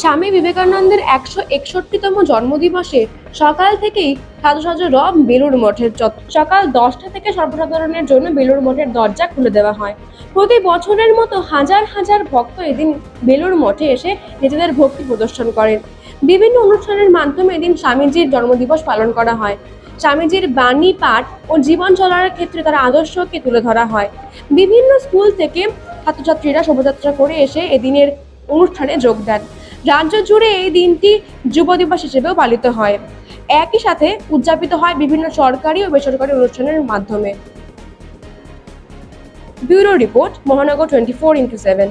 স্বামী বিবেকানন্দের একশো একষট্টিতম জন্মদিবসে সকাল থেকেই সাজসাজো রব বেলুর মঠের সকাল দশটা থেকে সর্বসাধারণের জন্য বেলুর মঠের দরজা খুলে দেওয়া হয়। প্রতি বছরের মতো হাজার হাজার ভক্ত এদিন বেলুর মঠে এসে নিজেদের ভক্তি প্রদর্শন করেন। বিভিন্ন অনুষ্ঠানের মাধ্যমে এদিন স্বামীজির জন্মদিবস পালন করা হয়। স্বামীজির বাণী পাঠ ও জীবন চলার ক্ষেত্রে তার আদর্শকে তুলে ধরা হয়। বিভিন্ন স্কুল থেকে ছাত্রছাত্রীরা শোভাযাত্রা করে এসে এদিনের অনুষ্ঠানে যোগ দেন। রাজ্য জুড়ে এই দিনটি যুব দিবস হিসেবেও পালিত হয়। একই সাথে উদযাপিত হয় বিভিন্ন সরকারি ও বেসরকারি অনুষ্ঠানের মাধ্যমে। ব্যুরো রিপোর্ট, মহানগর টোয়েন্টি ফোর ইন্টু সেভেন।